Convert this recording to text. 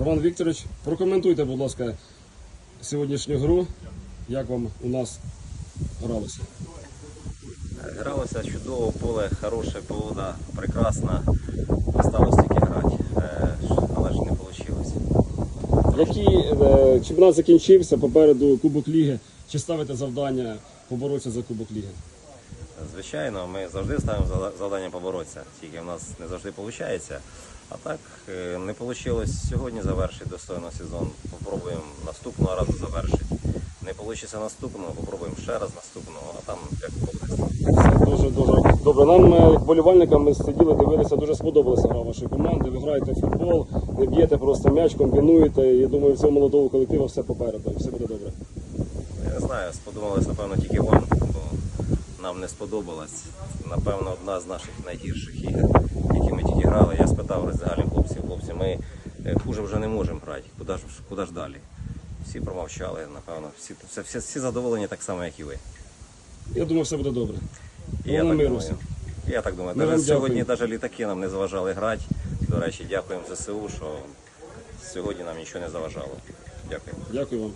Роман Вікторович, прокоментуйте, будь ласка, сьогоднішню гру. Як вам у нас гралося? Гралося чудово, поле хороше, погода прекрасна. Осталось тільки грати, Е, але ж не вийшло. Які е, чемпіонат закінчився, попереду Кубок Ліги. Чи ставите завдання поборотися за Кубок Ліги? Звичайно, ми завжди ставимо завдання поборотися, тільки в нас не завжди виходить. А так е, не вийшло сьогодні завершити достойно сезон. Попробуємо наступного разу завершити. Не вийде наступного, попробуємо ще раз наступного, а там як буде. Дуже дуже добре. Нам, е, як болівальникам, ми сиділи, дивилися, дуже сподобалася гра вашої команди. Ви граєте в футбол, не б'єте просто м'яч, комбінуєте. Я думаю, в цьому молодого колективу все попереду. Все буде добре. Я не знаю, сподобалось, напевно, тільки вам, бо нам не сподобалось. Напевно, одна з наших найгірших ігор, які ми тільки грали. Я спитав роздягальних хлопців, хлопці, ми е, хуже вже не можемо грати. Куди ж, куди ж далі? Всі промовчали, напевно, всі, всі, всі, всі задоволені так само, як і ви. Я думаю, все буде добре. І я так думаю. Я так думаю. Навіть сьогодні навіть літаки нам не заважали грати. До речі, дякуємо ЗСУ, що сьогодні нам нічого не заважало. Дякую. Дякую вам.